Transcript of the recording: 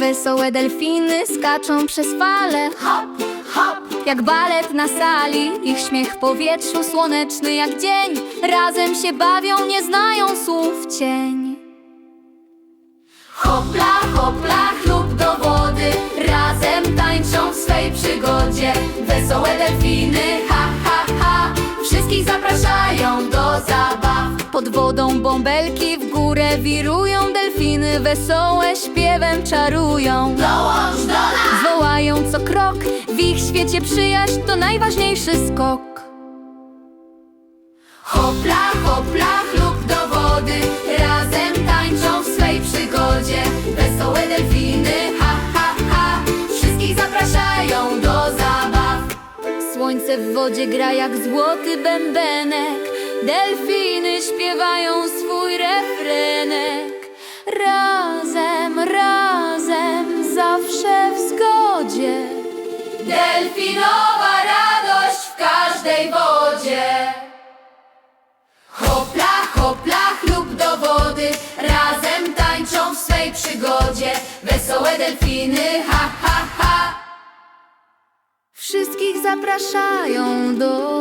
Wesołe delfiny skaczą przez fale. Hop, hop. Jak balet na sali Ich śmiech w powietrzu słoneczny jak dzień. Razem się bawią, nie znają słów cień. Hopla, hopla, chlub do wody. Razem tańczą w swej przygodzie. Wesołe delfiny, ha, ha, ha. Wszystkich zapraszają do zabaw Pod wodą bąbelki w górę wirują Delfiny wesołe śpiewem czarują. Dołącz do nas! Wołają co krok W ich świecie przyjaźń to najważniejszy skok. Hopla, hopla, chlub do wody Razem tańczą w swej przygodzie. Wesołe delfiny, ha, ha, ha Wszystkich zapraszają do zabaw. Słońce w wodzie gra jak złoty bębenek Delfiny śpiewają swój refrenek. Razem, razem, zawsze w zgodzie. Delfinowa radość w każdej wodzie. Hopla, hopla, chlub do wody. Razem tańczą w swej przygodzie. Wesołe delfiny, ha, ha, ha. Wszystkich zapraszają do